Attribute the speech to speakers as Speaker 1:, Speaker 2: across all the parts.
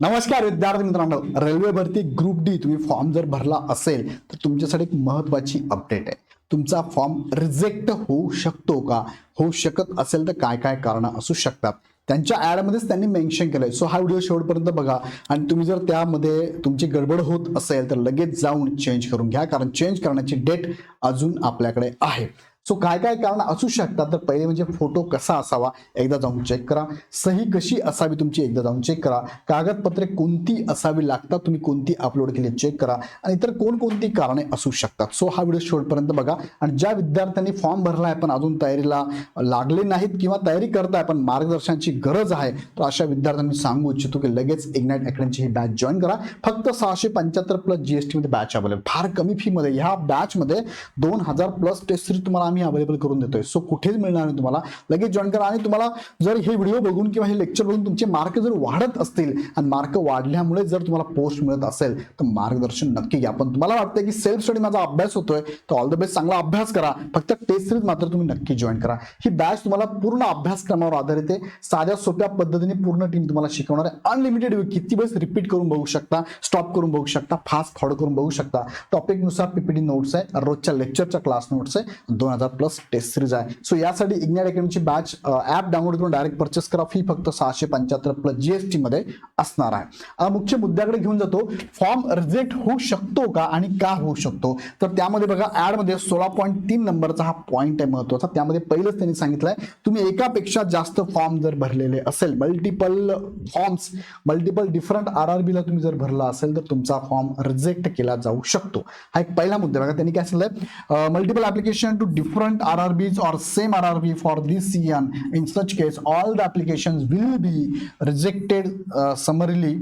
Speaker 1: नमस्कार विद्यार्थी मित्रांनो. रेल्वे भरती ग्रुप डी तुम्ही फॉर्म जर भरला असेल तर तुमच्यासाठी एक महत्वाची अपडेट आहे. तुमचा फॉर्म रिजेक्ट होऊ शकतो का? होऊ शकत असेल तर काय काय कारण असू शकतात. त्यांच्या ॲडमध्येच त्यांनी मेन्शन केलंय. सो हा व्हिडिओ शेवटपर्यंत बघा. आणि तुम्ही जर त्यामध्ये तुमची गडबड होत असेल तर लगेच जाऊन चेंज करून घ्या. कारण चेंज करण्याची डेट अजून आपल्याकडे आहे. सो काय काय कारण असू शकतात? तर पहिले म्हणजे फोटो कसा असावा? एकदा जाऊन चेक करा. सही कशी असावी तुमची? एकदा जाऊन चेक करा. कागदपत्रे कोणती असावी लागतात? तुम्ही कोणती अपलोड केली चेक करा. आणि इतर कोणकोणती कारणे असू शकतात? सो हा व्हिडिओ शेवटपर्यंत बघा. आणि ज्या विद्यार्थ्यांनी फॉर्म भरला आहे पण अजून तयारीला लागले नाहीत किंवा तयारी करताय पण मार्गदर्शनाची गरज आहे तर अशा विद्यार्थ्यांनी सांगू इच्छितो की लगेच इग्नाइट अकॅडमीची ही बॅच जॉईन करा. फक्त सहाशे पंच्याहत्तर प्लस जीएसटी मध्ये बॅच अवेलेबल फार कमी फी मध्ये. ह्या बॅच मध्ये दोन हजार प्लस टेस्ट तुम्हाला आम्ही अवेलेबल करून देतोय. सो कुठेच मिळणार नाही तुम्हाला. लगेच जॉईन करा आणि तुम्हाला जर हे व्हिडिओ बघून किंवा हे लेक्चर बघून तुमचे मार्क जर वाढत असतील आणि मार्क वाढल्यामुळे जर तुम्हाला पोस्ट मिळत असेल तर मार्गदर्शन नक्की घ्या. पण तुम्हाला वाटतं की सेल्फ स्टडी माझा अभ्यास होतोय तर ऑल द बेस्ट चांगला अभ्यास करा. फक्त टेस्ट सिरीज मात्र तुम्ही नक्की जॉईन करा. ही बॅच तुम्हाला पूर्ण अभ्यासक्रमावर आधारित आहे. साध्या सोप्या पद्धतीने पूर्ण टीम तुम्हाला शिकवणार आहे. अनलिमिटेड किती वेळेस रिपीट करून बघू शकता स्टॉप करून बघू शकता फास्ट फॉड करून बघू शकता. टॉपिकनुसार पीपीटी नोट्स आहे. रोजच्या लेक्चरच्या क्लास नोट्स आहे. दोन हजार प्लस टेस्ट सिरीज आहे. सो यासाठी इग्नॅट अकॅडमीची बॅच ॲप डाउनलोड करून डायरेक्ट परचेस करा. फी फक्त सहाशे पंच्याहत्तर प्लस जीएसटी मध्ये असणार आहे. मुख्य मुद्द्याकडे घेऊन जातो. फॉर्म रिजेक्ट होऊ शकतो का आणि का होऊ शकतो? तर त्यामध्ये बघा ऍडमध्ये सोळा पॉईंट तीन नंबरचा हा पॉईंट आहे महत्त्वाचा. त्यामध्ये पहिलंच त्यांनी सांगितलंय तुम्ही एकापेक्षा जास्त फॉर्म जर भरलेले असेल multiple forms multiple different R R बीला तुम्ही जर भरला असेल तर तुमचा फॉर्म रिजेक्ट केला जाऊ शकतो. हा एक पहिला मुद्दा बघा त्यांनी काय सांगितलंय? Multiple application to different RRBs or same RRB for this CN, in such case, all the applications will be rejected uh, summarily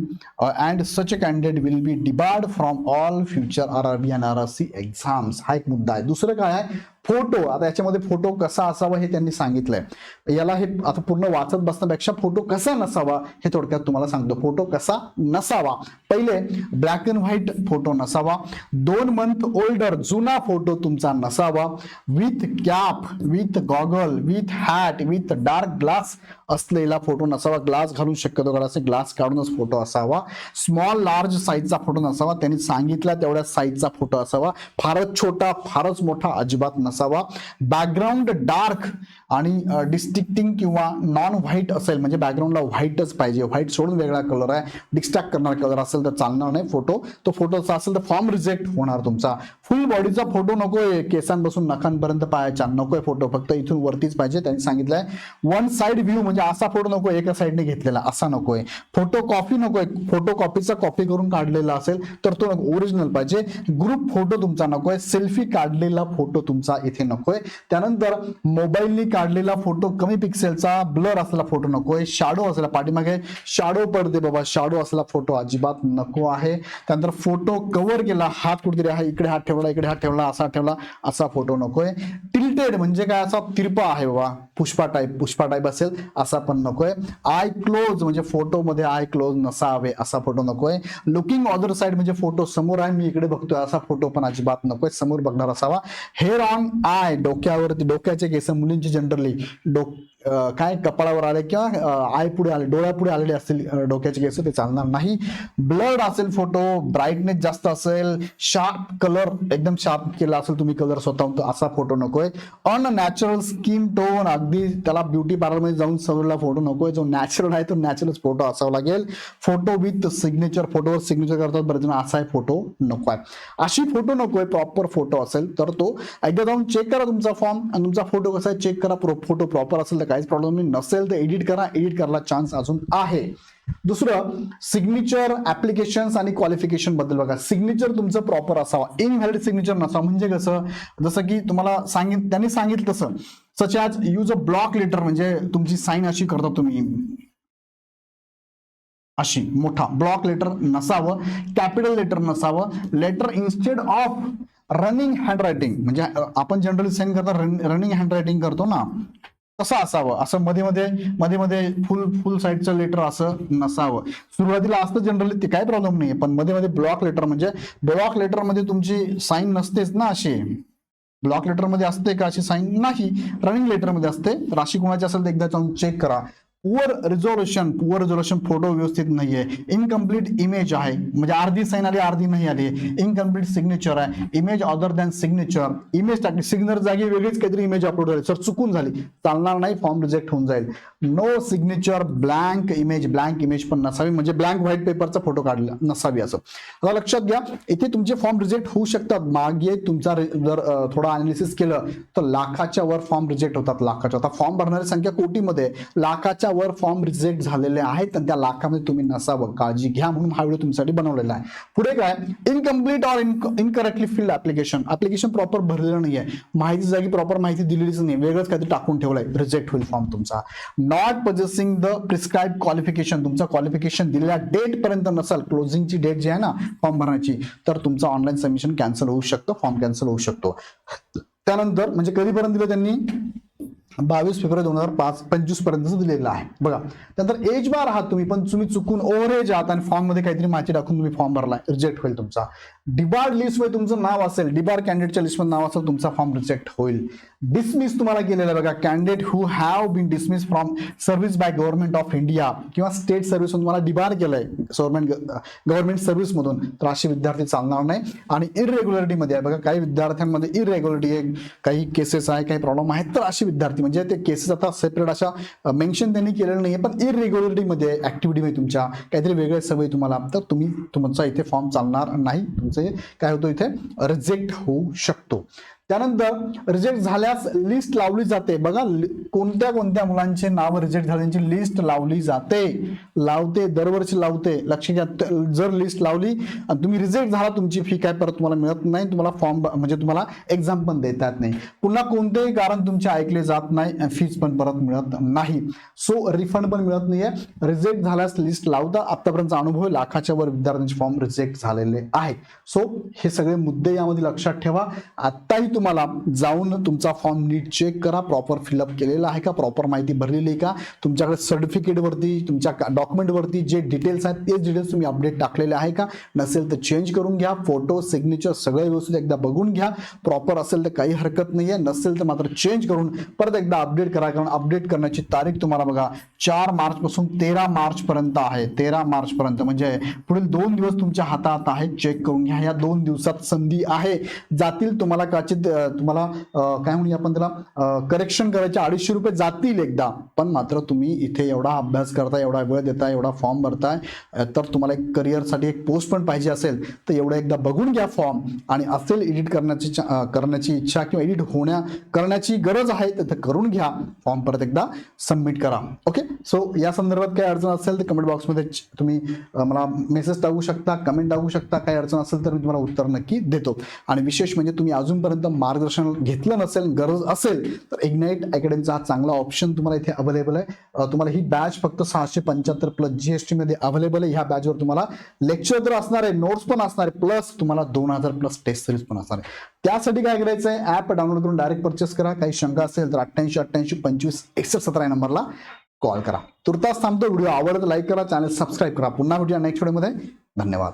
Speaker 1: uh, and such a candidate will be debarred from all future RRB and RRC exams हा एक मुद्दा आहे दुसरं काय आहे photo आता याच्यामध्ये photo कसा असावा हे त्यांनी सांगितलंय. याला हे आता पूर्ण वाचत बसण्यापेक्षा फोटो कसा नसावा हे थोडक्यात तुम्हाला सांगतो. फोटो कसा नसावा. पहिले ब्लॅक अँड व्हाईट फोटो नसावा. दोन मंथ ओल्डर जुना फोटो तुमचा नसावा. With cap with goggle with hat with dark glass असलेला फोटो नसावा. ग्लास घालून शक्यतो असे ग्लास काढूनच फोटो असावा. स्मॉल लार्ज साईजचा फोटो नसावा. त्यांनी सांगितला तेवढ्या साईजचा फोटो असावा. फारच छोटा फारच मोठा अजिबात नसावा. बॅकग्राऊंड डार्क आणि डिस्टिक्टिंग किंवा नॉन व्हाईट असेल म्हणजे बॅकग्राऊंडला व्हाईटच पाहिजे. व्हाईट सोडून वेगळा कलर आहे. डिस्ट्रॅक्ट करणारा कलर असेल तर चालणार नाही फोटो तो फोटोचा असेल तर फॉर्म रिजेक्ट होणार तुमचा. फुल बॉडीचा फोटो नकोय केसांपासून नखांपर्यंत पायाच्या. नकोय फोटो फक्त इथून वरतीच पाहिजे. त्यांनी सांगितलंय. वन साइड व्ह्यू म्हणजे असा फोटो नको एका साईडने घेतलेला. असा नकोय फोटो कॉपी नकोय फोटो कॉपीचा कॉपी करून काढलेला असेल तर तो ओरिजिनल पाहिजे. ग्रुप फोटो तुमचा नकोय सेल्फी काढलेला फोटो तुमचा इथे नकोय. त्यानंतर मोबाईलनी काढलेला फोटो कमी पिक्सेलचा ब्लर असलेला फोटो नकोय शाडो असलेला पाठीमागे शाडो पडते बाबा शाडो असलेला फोटो अजिबात नको आहे. त्यानंतर फोटो कव्हर केला हात कुठेतरी हा इकडे हात ठेवला इकडे हात ठेवला असा ठेवला असा फोटो नकोय. टिल्टेड म्हणजे काय? असा तिरपा आहे बाबा पुष्पा टाईप पुष्पा टाईप असेल असा पण नकोय. आय क्लोज म्हणजे फोटोमध्ये आय क्लोज नसावे असा फोटो नकोय. लुकिंग ऑदर साइड म्हणजे फोटो समोर आहे मी इकडे बघतोय असा फोटो पण अजिबात नकोय समोर बघणार असावा. हेअर ऑन आय डोक्यावरती डोक्याचे केस मुलींची जनरली डोक काय कपाळावर आले किंवा आय पुढे आले डोळ्यापुढे आलेले असतील डोक्याचे केस ते चालणार नाही. ब्लड असेल फोटो ब्राईटनेस जास्त असेल शार्प कलर एकदम शार्प केला असेल तुम्ही कलर स्वतः असा फोटो नकोय. अननॅचरल स्किन टोन अगदी त्याला ब्युटी पार्लरमध्ये जाऊन सवरला फोटो नकोय. जो नॅचरल आहे तो नॅचरलच फोटो असावा लागेल. फोटो विथ सिग्नेचर फोटोवर सिग्नेचर करतात बरेच जण असा फोटो नको आहे अशी फोटो नकोय प्रॉपर फोटो असेल तर तो एकदा जाऊन चेक करा तुमचा फॉर्म आणि तुमचा फोटो कसा आहे चेक करा फोटो प्रॉपर असेल तर काय काहीच प्रॉब्लेम नाही. नसेल तर एडिट करा एडिट करायला चान्स अजून आहे. दुसरं सिग्नेचर ऍप्लिकेशन्स आणि क्वालिफिकेशनबद्दल बघा. सिग्नेचर तुमचं प्रॉपर असावा. इनव्हॅलिड सिग्नेचर नसावा. म्हणजे कसं? जसं की तुम्हाला सांगित त्यांनी सांगितलं तसं. Such as use a block letter म्हणजे तुमची साईन अशी करता तुम्ही. अशी मोठा. ब्लॉक लेटर नसावं. कॅपिटल लेटर नसावं. Letter instead of running hand writing म्हणजे आपण जनरली सेंड करता रनिंग हँड रायटिंग करतो ना. तसं असावं. असं मध्ये मध्ये मध्ये मध्ये फुल फुल साईडचं लेटर असं नसावं. सुरुवातीला असतं जनरली ते काही प्रॉब्लेम नाही पण मध्ये मध्ये ब्लॉक लेटर म्हणजे ब्लॉक लेटरमध्ये तुमची साईन नसतेच ना अशी. ब्लॉक लेटरमध्ये असते का अशी साईन नाही. रनिंग लेटरमध्ये असते. राशी कोणाची असेल तर एकदा जाऊन चेक करा. Poor resolution poor resolution photo व्यवस्थित नाहीये. इनकम्प्लीट इमेज आहे. म्हणजे अर्धी साईन आली अर्धी नाही आली. इनकम्प्लीट सिग्नेचर आहे. Image other than signature image टाकली. सिग्नर जागी वेगळीच काहीतरी इमेज अपलोड झाली. सर चुकून झाली. चालणार नाही फॉर्म रिजेक्ट होऊन जाईल. No signature blank image blank image पण नसावी. म्हणजे ब्लँक व्हाईट पेपरचा फोटो काढला नसावी असं. आता लक्षात घ्या इथे तुमचे फॉर्म रिजेक्ट होऊ शकतात. मागे तुमचा जर थोडा थोडं अनालिसिस केलं तर लाखाच्या वर फॉर्म रिजेक्ट होतात लाखाच्या. आता फॉर्म भरणारी संख्या कोटीमध्ये लाखाच्या लाखाच्या वर फॉर्म रिजेक्ट झालेले आहेत आणि त्या लाखामध्ये तुम्ही नसावं. काळजी घ्या म्हणून हा व्हिडिओ तुमच्यासाठी बनवलेला आहे. पुढे काय? Incomplete or incorrectly filled application application proper भरलेलं नाहीये. माहिती जागी प्रॉपर माहिती दिलेलीच नाही वेगळंच काहीतरी टाकून ठेवलंय. रिजेक्ट होईल फॉर्म तुमचा. Not possessing the prescribe qualification तुमचं क्वालिफिकेशन दिलेल्या डेट पर्यंत नसेल. क्लोजिंगची डेट जी आहे ना फॉर्म भरण्याची तर तुमचा ऑनलाईन सबमिशन कॅन्सल होऊ शकतो. फॉर्म कॅन्सल होऊ शकतो. त्यानंतर म्हणजे कधीपर्यंत दिलं त्यांनी? बावीस फेब्रुवारी दोन हजार पाच पंचवीस पर्यंतच दिलेलं आहे. बघा त्यानंतर एज बार आहात तुम्ही पण तुम्ही चुकून ओव्हर एज आहात आणि फॉर्ममध्ये काहीतरी माहिती टाकून तुम्ही फॉर्म भरलाय. रिजेक्ट होईल तुमचा. डिबार्ड लिस्टमध्ये तुमचं नाव असेल डिबार कॅन्डिडेटच्या लिस्टमध्ये नाव असेल तुमचा फॉर्म रिजेक्ट होईल. डिसमिस तुम्हाला केलेला बघा candidate who have been dismiss from service by government of India किंवा स्टेट सर्व्हिस तुम्हाला डिबार केलंय. गव्हर्नमेंट गव्हर्नमेंट सर्व्हिस मधून. तर असे विद्यार्थी चालणार नाही. आणि इरेग्युलरिटी मध्ये आहे बघा काही विद्यार्थ्यांमध्ये इरेग्युलरिटी आहे काही केसेस आहे काही प्रॉब्लेम आहेत तर असे विद्यार्थी म्हणजे ते केसेस आता सेपरेट अशा मेन्शन त्यांनी केलेलं नाहीये पण इरेग्युलरिटीमध्ये ॲक्टिव्हिटीमध्ये तुमच्या काहीतरी वेगळ्या सवय तुम्हाला तर तुम्ही तुमचा इथे फॉर्म चालणार नाही. तुमचे काय होतं इथे? रिजेक्ट होऊ शकतो. त्यानंतर रिजेक्ट झाल्यास लिस्ट लावली जाते. बघा कोणत्या कोणत्या मुलांचे नाव रिजेक्ट झाल्याची लिस्ट लावली जाते. लावते दरवर्षी लावते. लक्ष घ्या जर लिस्ट लावली आणि तुम्ही रिजेक्ट झाला तुमची फी काय परत तुम्हाला मिळत नाही तुम्हाला फॉर्म म्हणजे तुम्हाला एक्झाम पण देता येत नाही. पुन्हा कोणतेही कारण तुमचे ऐकले जात नाही फीज पण परत मिळत नाही. सो रिफंड पण मिळत नाहीये. रिजेक्ट झाल्यास लिस्ट लावता. आतापर्यंतचा अनुभव लाखाच्या वर विद्यार्थ्यांचे फॉर्म रिजेक्ट झालेले आहे. सो हे सगळे मुद्दे यामध्ये लक्षात ठेवा. आत्ताही तुम्हाला जाऊन तुमचा फॉर्म नीट चेक करा प्रॉपर फिलअप केलेला आहे का प्रॉपर माहिती भरलेली आहे का? तुमच्याकडे सर्टिफिकेट वरती तुमच्या डॉक्युमेंट वरती जे डिटेल्स आहेत तेच डिटेल्स तुम्ही अपडेट टाकलेले आहे का? नसेल तर चेंज करून घ्या फोटो सिग्नेचर सगळे व्यवस्थित एकदा बघून घ्या. प्रॉपर असेल तर काही हरकत नाही आहे नसेल तर मात्र चेंज करून परत एकदा अपडेट करा कारण अपडेट करण्याची तारीख तुम्हाला बघा चार मार्च पासून तेरा मार्च पर्यंत आहे. तेरा मार्च पर्यंत म्हणजे पुढील दोन दिवस तुमच्या हातात आहे. चेक करून घ्या या दोन दिवसात संधी आहे. जातील तुम्हाला कदाचित तुम्हाला काय म्हणूया आपण त्याला करेक्शन करायचे अडीचशे रुपये जातील एकदा. पण मात्र तुम्ही इथे एवढा अभ्यास करताय एवढा वेळ देताय एवढा फॉर्म भरताय तर तुम्हाला एक करिअरसाठी एक पोस्ट पण पाहिजे असेल तर एवढं एकदा बघून घ्या फॉर्म आणि असेल एडिट करण्याची करण्याची इच्छा किंवा एडिट होण्या करण्याची गरज आहे तर करून घ्या. फॉर्म परत एकदा सबमिट करा. ओके सो या संदर्भात काही अडचण असेल तर कमेंट बॉक्समध्ये तुम्ही मला मेसेज टाकू शकता कमेंट टाकू शकता. काही अडचण असेल तर मी तुम्हाला उत्तर नक्की देतो. आणि विशेष म्हणजे तुम्ही अजूनपर्यंत मार्गदर्शन घेतलं नसेल गरज असेल तर इग्नाईट अकॅडमीचा हा चांगला ऑप्शन तुम्हाला इथे अवेलेबल आहे. तुम्हाला ही बॅच फक्त सहाशे पंच्याहत्तर प्लस जीएसटी मध्ये अवेलेबल आहे. ह्या बॅचवर तुम्हाला लेक्चर तर असणार आहे नोट्स पण असणार आहे प्लस तुम्हाला दोन हजार प्लस टेस्ट सिरीज पण असणार आहे. त्यासाठी काय करायचं आहे ॲप डाउनलोड करून डायरेक्ट परचेस करा. काही शंका असेल तर अठ्ठ्याऐंशी अठ्ठ्याऐंशी पंचवीस एकसष्ट सतरा या नंबरला कॉल करा. तुर्तास थांबतो. व्हिडिओ आवडत लाईक करा. चॅनल सबस्क्राईब करा. पुन्हा व्हिडिओ नेक्स्ट व्हिडिओमध्ये धन्यवाद.